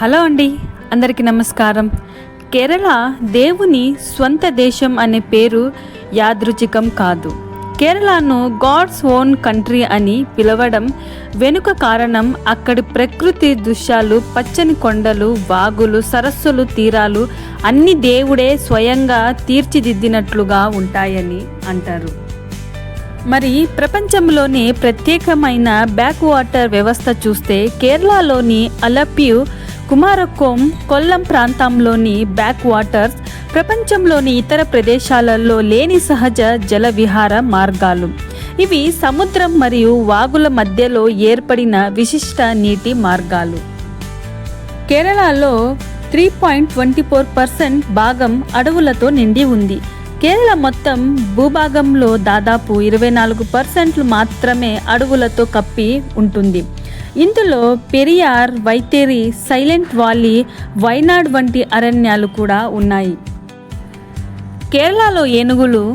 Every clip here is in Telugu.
హలో అండి అందరికీ నమస్కారం. కేరళ దేవుని స్వంత దేశం అనే పేరు యాదృచికం కాదు. కేరళను గాడ్స్ ఓన్ కంట్రీ అని పిలవడం వెనుక కారణం అక్కడి ప్రకృతి దృశ్యాలు పచ్చని కొండలు వాగులు సరస్సులు తీరాలు అన్ని దేవుడే స్వయంగా తీర్చిదిద్దినట్లుగా ఉంటాయని అంటారు. మరి ప్రపంచంలోనే ప్రత్యేకమైన బ్యాక్ వాటర్ వ్యవస్థ చూస్తే కేరళలోని అలప్యు కుమారకోం కొల్లం ప్రాంతంలోని బ్యాక్ వాటర్స్ ప్రపంచంలోని ఇతర ప్రదేశాలలో లేని సహజ జల విహార మార్గాలు. ఇవి సముద్రం మరియు వాగుల మధ్యలో ఏర్పడిన విశిష్ట నీటి మార్గాలు. కేరళలో three point twenty four percent భాగం అడవులతో నిండి ఉంది. కేరళ మొత్తం భూభాగంలో దాదాపు ఇరవై నాలుగు పర్సెంట్లు మాత్రమే అడవులతో కప్పి ఉంటుంది. ఇందులో పెరియార్ వైతేరి సైలెంట్ వాలీ వైనాడ్ వంటి అరణ్యాలు కూడా ఉన్నాయి. కేరళలో ఏనుగులు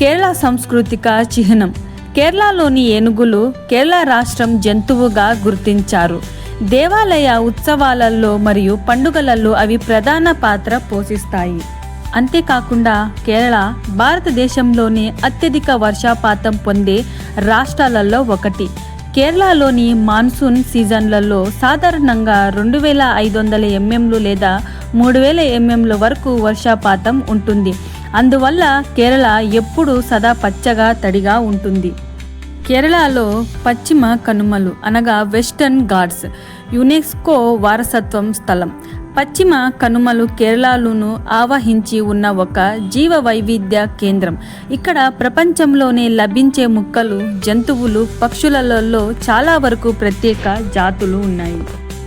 కేరళ సాంస్కృతిక చిహ్నం. కేరళలోని ఏనుగులు కేరళ రాష్ట్రం జంతువుగా గుర్తించారు. దేవాలయ ఉత్సవాలలో మరియు పండుగలలో అవి ప్రధాన పాత్ర పోషిస్తాయి. అంతేకాకుండా కేరళ భారతదేశంలోని అత్యధిక వర్షపాతం పొందే రాష్ట్రాలలో ఒకటి. కేరళలోని మాన్సూన్ సీజన్లలో సాధారణంగా రెండు వేల ఐదు వందల ఎంఎంలు లేదా మూడు వేల ఎంఎంల వరకు వర్షపాతం ఉంటుంది. అందువల్ల కేరళ ఎప్పుడూ సదా పచ్చగా తడిగా ఉంటుంది. కేరళలో పశ్చిమ కనుమలు అనగా వెస్టర్న్ ఘాట్స్ యునెస్కో వారసత్వం స్థలం. పశ్చిమ కనుమలు కేరళలోను ఆవహించి ఉన్న ఒక జీవ వైవిధ్య కేంద్రం. ఇక్కడ ప్రపంచంలోనే లభించే ముక్కలు జంతువులు పక్షులలో చాలా వరకు ప్రత్యేక జాతులు ఉన్నాయి.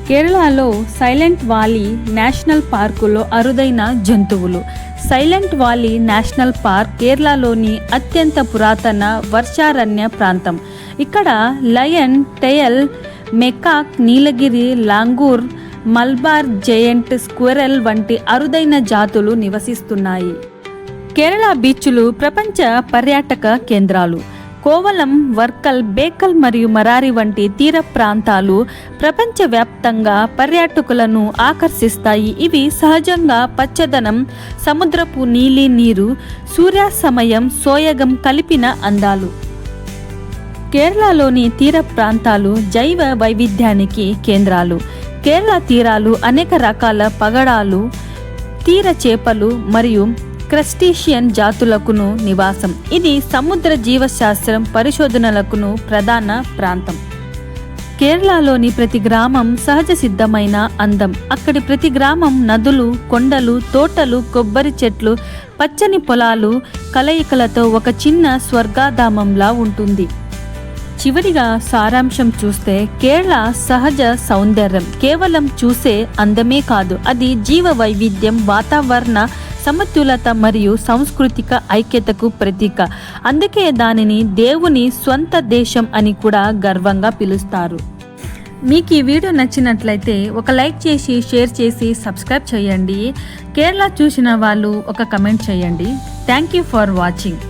కేరళలో సైలెంట్ వాలీ నేషనల్ పార్కులో అరుదైన జంతువులు. సైలెంట్ వాలీ నేషనల్ పార్క్ కేరళలోని అత్యంత పురాతన వర్షారణ్య ప్రాంతం. ఇక్కడ lion tail macaque Nilgiri langur Malabar giant squirrel వంటి అరుదైన జాతులు నివసిస్తున్నాయి. కేరళ బీచ్లు ప్రపంచ పర్యాటక కేంద్రాలు. కోవలం వర్కల్ బేకల్ మరియు మరారి వంటి తీర ప్రాంతాలు ప్రపంచవ్యాప్తంగా పర్యాటకులను ఆకర్షిస్తాయి. ఇవి సహజంగా పచ్చదనం సముద్రపు నీలి నీరు సూర్యాస్తమయం సోయగం కలిపిన అందాలు. కేరళలోని తీర ప్రాంతాలు జైవ వైవిధ్యానికి కేంద్రాలు. కేరళ తీరాలు అనేక రకాల పగడాలు తీర చేపలు మరియు క్రస్టీషియన్ జాతులకును నివాసం. ఇది సముద్ర జీవశాస్త్రం పరిశోధనలకును ప్రధాన ప్రాంతం. కేరళలోని ప్రతి గ్రామం సహజ సిద్ధమైన అందం. అక్కడి ప్రతి గ్రామం నదులు కొండలు తోటలు కొబ్బరి చెట్లు పచ్చని పొలాలు కలయికలతో ఒక చిన్న స్వర్గాధామంలా ఉంటుంది. చివరిగా సారాంశం చూస్తే కేరళ సహజ సౌందర్యం. కేవలం చూసే అందమే కాదు అది జీవ వైవిధ్యం వాతావరణ సమతులత మరియు సాంస్కృతిక ఐక్యతకు ప్రతీక. అందుకే దానిని దేవుని స్వంత దేశం అని కూడా గర్వంగా పిలుస్తారు. మీకు ఈ వీడియో నచ్చినట్లయితే ఒక లైక్ చేసి షేర్ చేసి సబ్స్క్రైబ్ చేయండి. కేరళ చూసిన వాళ్ళు ఒక కమెంట్ చేయండి. Thank you for watching